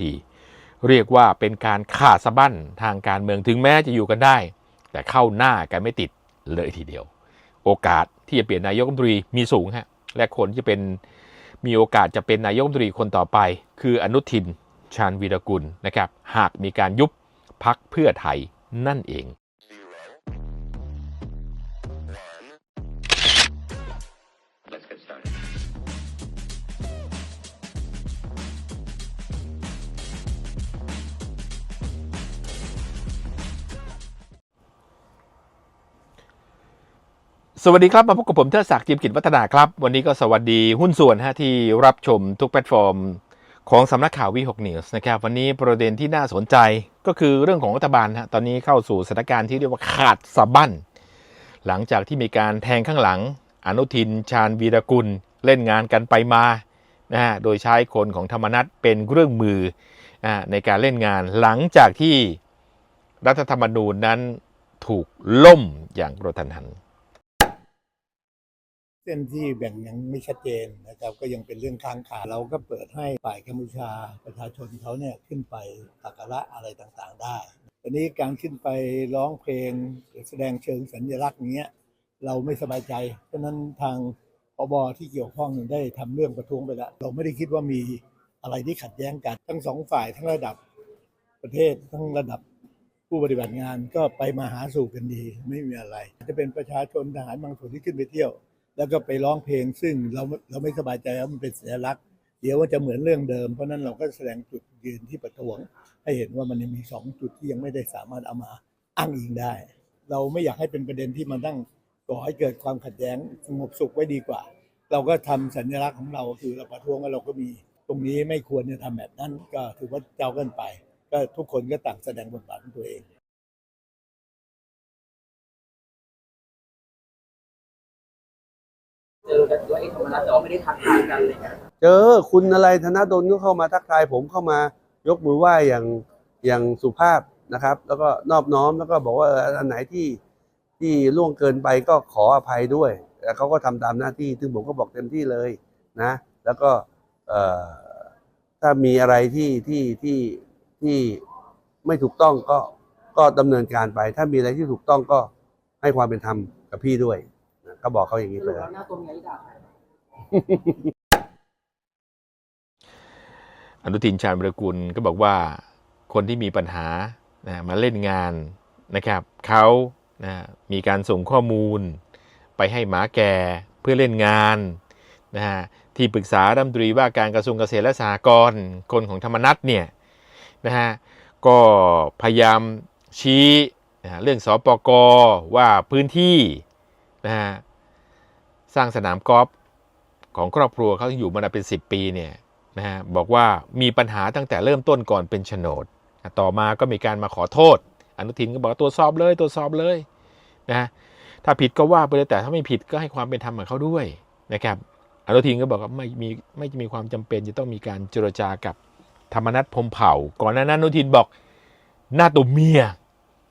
ที เรียกว่าเป็นการขาดสะบั้นทางการเมืองถึงแม้จะอยู่กันได้ แต่เข้าหน้ากันไม่ติดเลยทีเดียว โอกาสที่จะเปลี่ยนนายกรัฐมนตรีมีสูงฮะและคนที่จะเป็นมีโอกาสจะเป็นนายกรัฐมนตรีคนต่อไป คืออนุทินชาญวีรกุลนะครับหากมีการยุบพักเพื่อไทยนั่นเอง สวัสดีครับ มาพบกับผมเทิดศักดิ์จิมกิจวัฒนาครับ วันนี้ก็สวัสดีหุ้นส่วนฮะที่รับชมทุกแพลตฟอร์ม ของสำนักข่าววีหกนิวส์นะครับ วันนี้ประเด็นที่น่าสนใจก็คือเรื่องของรัฐบาลฮะตอนนี้เข้าสู่สถานการณ์ที่เรียกว่าขาดสะบั้น หลังจากที่มีการแทงข้างหลัง อนุทิน ชาญวีรกุล เล่นงานกันไปมานะฮะโดยใช้คนของธรรมนัตเป็นเครื่องมือในการเล่นงานหลังจากที่รัฐธรรมนูญนั้นถูกล่มอย่างกระทันหัน เส้นที่แบ่งยังไม่ชัดเจนนะครับ ก็ยังเป็นเรื่องค้างคาเราก็เปิดให้ฝ่ายกัมพูชาประชาชนเขาเนี่ยขึ้นไปสักการะอะไรต่างๆ ได้ตอนนี้การขึ้นไปร้องเพลงหรือแสดงเชิงสัญลักษณ์อย่างเงี้ยเราไม่สบายใจ เพราะนั้นทางอบที่เกี่ยวข้องได้ทำเรื่องประท้วงไปแล้วเราไม่ได้คิดว่ามีอะไรที่ขัดแย้งกัน ทั้งสองฝ่ายทั้งระดับประเทศทั้งระดับผู้ปฏิบัติงานก็ไปมาหาสู่กันดี ไม่มีอะไร จะเป็นประชาชนทหารบางส่วนที่ขึ้นไปเที่ยว แล้วก็ไปร้องเพลงซึ่งเราเราไม่สบายใจว่ามันเป็นสัญลักษณ์ เดี๋ยวว่าจะเหมือนเรื่องเดิม เพราะนั้นเราก็แสดงจุดยืนที่ประท้วง ให้เห็นว่ามันยังมีสองจุดที่ยังไม่ได้สามารถเอามาอ้างอิงได้ เราไม่อยากให้เป็นประเด็นที่มันตั้งก่อให้เกิดความขัดแย้งสงบสุขไว้ดีกว่า เราก็ทำสัญลักษณ์ของเราคือเราประท้วงแล้วเราก็มี ตรงนี้ไม่ควรจะทำแบบนั้นก็ถือว่าเจ้ากินไป ก็ทุกคนก็ต่างแสดงบทบาทของตัวเอง เจอกันด้วไอ้ธรรมนัฐแต่ว่าไม่ได้ทักทายกันอะไรเลยเจอคุณอะไรธนดลก็เข้ามาทักทายผมเข้ามายกมือไหว้อย่างอย่างสุภาพนะครับ แล้วก็นอบน้อมแล้วก็บอกว่าเอออันไหนที่ที่ล่วงเกินไปก็ขออภัยด้วยแต่เขาก็ทำตามหน้าที่ ซึ่งผมก็บอกเต็มที่เลยนะ แล้วก็เอ่อถ้ามีอะไรที่ที่ที่ที่ไม่ถูกต้องก็ก็ดำเนินการไป ถ้ามีอะไรที่ถูกต้องก็ให้ความเป็นธรรมกับพี่ด้วย ก็บอกเขาอย่างนี้ไปแล้วหน้าตัวเมียที่ด่าใครอนุทินชาญวิรกุลก็บอกว่าคนที่มีปัญหานะมาเล่นงานนะครับเขานะมีการส่งข้อมูล ไปให้หมาแก่เพื่อเล่นงานนะฮะที่ปรึกษารัฐมนตรีว่าการกระทรวงเกษตรและสหกรณ์คนของธรรมนัตเนี่ยนะฮะก็พยายามชี้นะฮะเรื่องสปกว่าพื้นที่นะฮะ สร้างสนามกอล์ฟของครอบครัวเขาอยู่มานานเป็น 10 ปีเนี่ยนะฮะบอกว่ามีปัญหาตั้งแต่เริ่มต้นก่อนเป็นโฉนด ต่อมาก็มีการมาขอโทษ อนุทินก็บอกตรวจสอบเลยตรวจสอบเลยนะถ้าผิดก็ว่าไปเลยแต่ถ้าไม่ผิดก็ให้ความเป็นธรรมกับเขาด้วยนะครับอนุทินก็บอกว่าไม่มีไม่มีความจำเป็นจะต้องมีการเจรจากับธรรมนัฐพมเผ่า ก่อนหน้านั้นอนุทินบอกหน้าตัวเมีย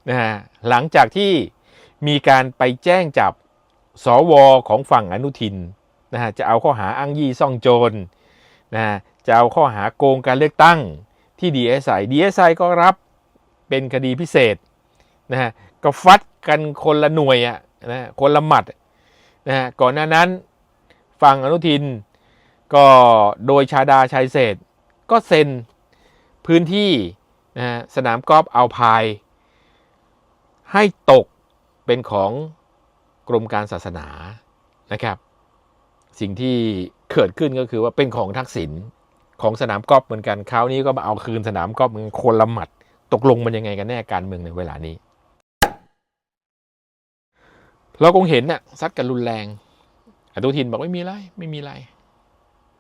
นะฮะหลังจากที่มีการไปแจ้งจับ สวของฝั่งอนุทินนะฮะจะเอาข้อหาอ้างยี่ซ่องโจรนะฮะจะเอาข้อหาโกงการเลือกตั้งที่ DSI DSI ก็รับเป็นคดีพิเศษนะฮะก็ฟัดกันคนละหน่วยอะนะคนละหมัดนะฮะก่อนหน้านั้นฝั่งอนุทินก็โดยชาดาชัยเศษก็เซ็นพื้นที่นะฮะสนามกอล์ฟเอาพาย ให้ตกเป็นของ กรมการศาสนานะครับ สิ่งที่เกิดขึ้นก็คือว่าเป็นของทักษิณของสนามกอล์ฟเหมือนกันคราวนี้ก็มาเอาคืนสนามกอล์ฟเหมือนกันคนละหมัด ตกลงมันยังไงกันแน่การเมืองในเวลานี้ เราคงเห็นน่ะซัดกันรุนแรงอนุทินบอกไม่มีไรไม่มีไร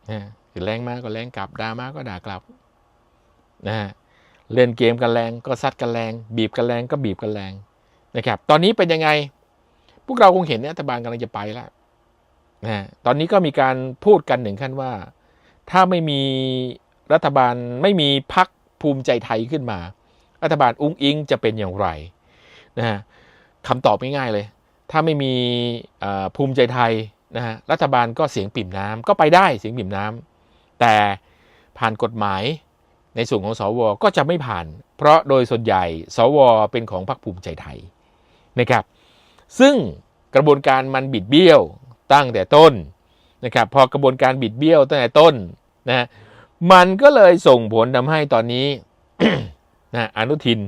นะแรงมาก็แรงกลับด่ามาก็ด่ากลับนะฮะเล่นเกมกันแรงก็ซัดกันแรง บีบกันแรงก็บีบกันแรงนะครับ ตอนนี้เป็นยังไง พวกเราคงเห็นรัฐบาลกำลังจะไปแล้วนะตอนนี้ก็มีการพูดกันหนึ่งขั้นว่า ถ้าไม่มีรัฐบาลไม่มีพักภูมิใจไทยขึ้นมา รัฐบาลอุ้งอิงจะเป็นอย่างไรนะฮะคำตอบง่ายๆเลย ถ้าไม่มีภูมิใจไทยนะฮะรัฐบาลก็เสียงปิ่มน้ำก็ไปได้เสียงปิ่มน้ำแต่ผ่านกฎหมายในส่วนของสวก็จะไม่ผ่าน เพราะโดยส่วนใหญ่ สวเป็นของพรรคภูมิใจไทยนะครับ ซึ่งกระบวนการมันบิดเบี้ยวตั้งแต่ต้นนะครับพอกระบวนการบิดเบี้ยวตั้งแต่ต้นนะมันก็เลยส่งผลทำให้ตอนนี้นะอนุทิน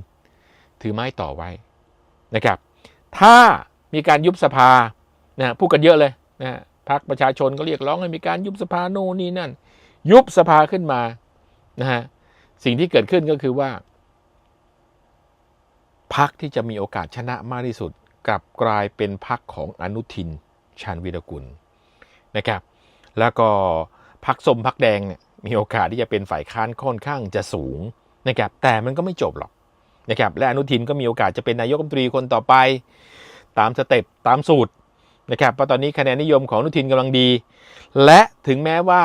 ถือไม้ต่อไว้นะครับ ถ้ามีการยุบสภานะพูดกันเยอะเลยนะพรรคประชาชนก็เรียกร้องให้มีการยุบสภาโน่นนี่นั่น ยุบสภาขึ้นมานะฮะสิ่งที่เกิดขึ้นก็คือว่าพรรคที่จะมีโอกาสชนะมากที่สุด กลับกลายเป็นพรรคของอนุทินชาญวีรกุลนะครับ แล้วก็พรรคส้มพรรคแดงเนี่ยมีโอกาสที่จะเป็นฝ่ายค้านค่อนข้างจะสูงนะครับ แต่มันก็ไม่จบหรอกนะครับ และอนุทินก็มีโอกาสจะเป็นนายกรัฐมนตรีคนต่อไป ตามสเต็ปตามสูตรนะครับเพราะตอนนี้คะแนนนิยมของอนุทินกำลังดี และถึงแม้ว่า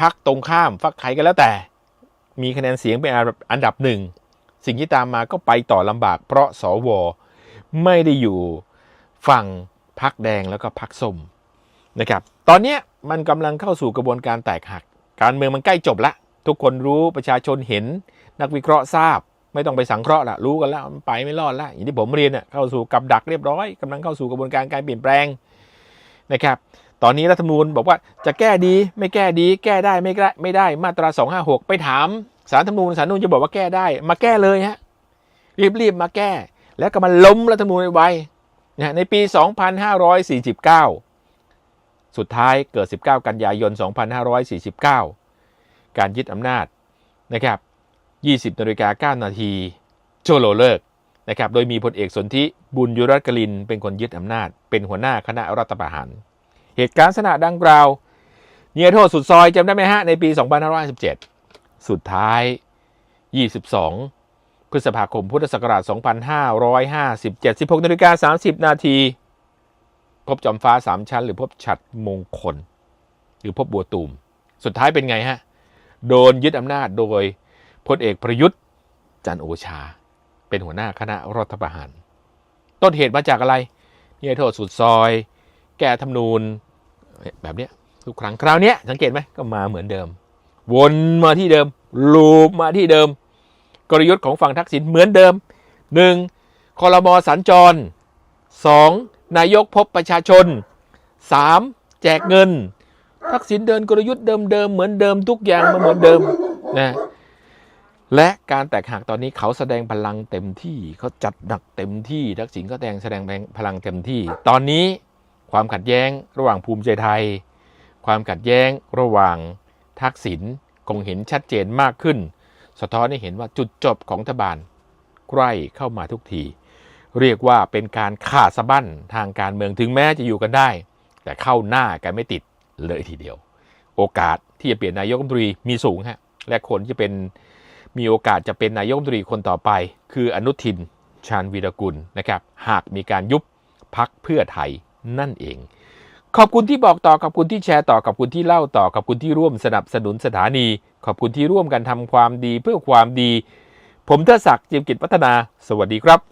พรรคตรงข้ามพรรคใครก็แล้วแต่ มีคะแนนเสียงเป็นอันดับหนึ่งสิ่งที่ตามมาก็ไปต่อลำบากเพราะสว ไม่ได้อยู่ฝั่งพรรคแดงแล้วก็พรรคส้มนะครับตอนนี้มันกำลังเข้าสู่กระบวนการแตกหัก การเมืองมันใกล้จบละ ทุกคนรู้ประชาชนเห็น นักวิเคราะห์ทราบ ไม่ต้องไปสังเคราะห์ละรู้กันแล้วมันไปไม่รอดละอย่างที่ผมเรียนเน่ยเข้าสู่กับดักเรียบร้อยกำลังเข้าสู่กระบวนการการเปลี่ยนแปลงนะครับตอนนี้รัฐธรรมนูญบอกว่าจะแก้ดีไม่แก้ดี แก้ได้ไม่ได้ไม่ได้มาตรา 256 ไปถามสารรัฐธรรมนูญสารนูญจะบอกว่าแก้ได้ มาแก้เลยฮะรีบๆมาแก้ แล้วก็มาล้มรัฐธรรมนูญไวๆนะในปี 2549 สุดท้ายเกิด 19 กันยายน 2549 การยึดอำนาจนะครับ 20นาฬิกา9นาทีโจโลเลิกนะครับ โดยมีพลเอกสนธิบุญยุรัตกลิน เป็นคนยึดอำนาจ เป็นหัวหน้าคณะรัฐประหาร เหตุการณ์สนะดังกล่าวเนียโทษสุดซอยจำได้ไหมฮะ ในปี 2517สุดท้าย 22 พฤษภาคมพุทธศักราช 2557 16นาฬิกา30 นาทีพบจอมฟ้า3ชั้น หรือพบฉัดมงคล หรือพบบัวตูม สุดท้ายเป็นไงฮะ โดนยึดอำนาจโดยพลเอกประยุทธ์ จันโอชา เป็นหัวหน้าคณะรัฐประหาร ต้นเหตุมาจากอะไรเนี่ยโทษสุดซอย แก้ธรรมนูญแบบเนี้ยทุกครั้งคราวเนี้ยสังเกตไหมก็มาเหมือนเดิม วนมาที่เดิม ลูปมาที่เดิม กลยุทธ์ของฝั่งทักษิณเหมือนเดิม 1. คอรมอสัญจร 2. นายกพบประชาชน 3. แจกเงิน ทักษิณเดินกลยุทธ์เดิมๆเหมือนเดิมทุกอย่างมาเหมือนเดิมนะและการแตกหักตอนนี้เขาแสดงพลังเต็มที่เขาจัดหนักเต็มที่ ทักษิณก็แสดงแสดงพลังเต็มที่ ตอนนี้ความขัดแย้งระหว่างภูมิใจไทย ความขัดแย้งระหว่างทักษิณคงเห็นชัดเจนมากขึ้น สะท้อนให้เห็นว่าจุดจบของรัฐบาลใกล้เข้ามาทุกที เรียกว่าเป็นการขาดสะบั้นทางการเมืองถึงแม้จะอยู่กันได้ แต่เข้าหน้ากันไม่ติดเลยทีเดียว โอกาสที่จะเปลี่ยนนายกรัฐมนตรีมีสูงฮะและคนที่จะเป็นมีโอกาสจะเป็นนายกรัฐมนตรีคนต่อไป คืออนุทินชาญวีรกุลนะครับหากมีการยุบพักเพื่อไทยนั่นเอง ขอบคุณที่บอกต่อขอบคุณที่แชร์ต่อขอบคุณที่เล่าต่อขอบคุณที่ร่วมสนับสนุนสถานี ขอบคุณที่ร่วมกันทำความดีเพื่อความดี ผมเทดศักดิ์จิมกิจพัฒนา สวัสดีครับ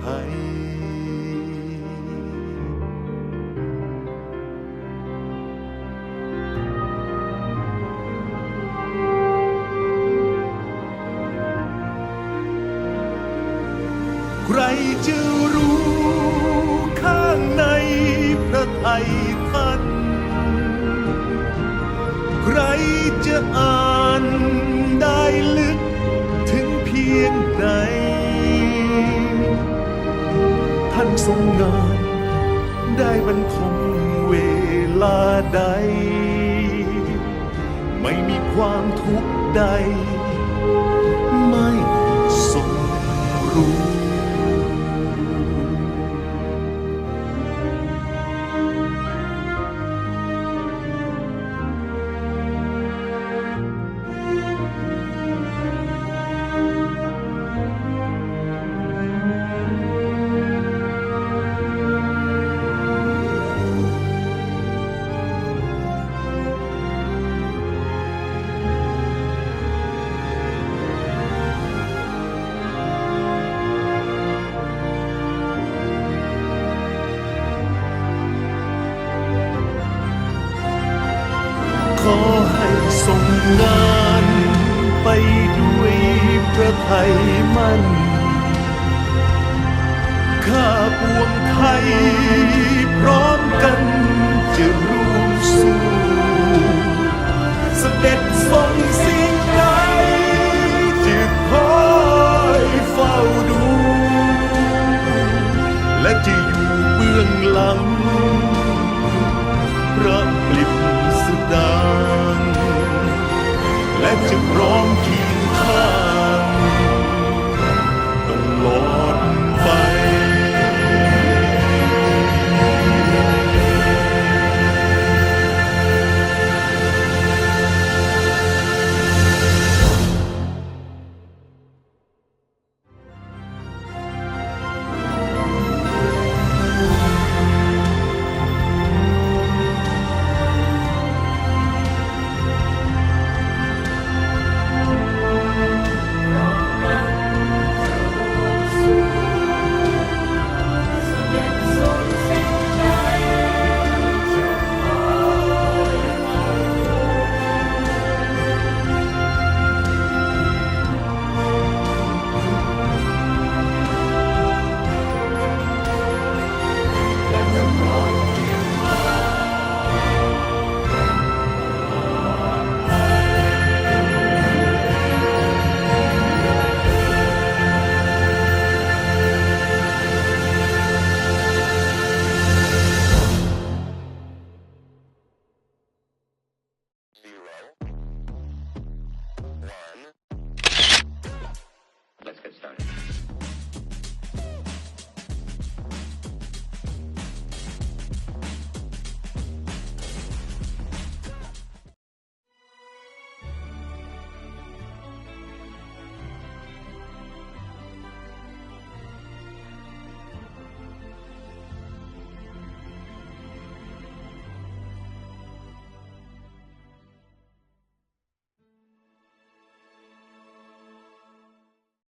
ไทยใครจะรู้ข้างในพระไทยท่าน ใครจะอ่า ท่านทรงงานได้บรรทมเวลาใด ไม่มีความทุกข์ใด ให้ส่งงานไปด้วยพระไทยมั่น ข้าปวงไทยพร้อมกันจะร่วมสู้เสด็จทรงสิ่งใดจะคอยเฝ้าดู และจะอยู่เบื้องหลัง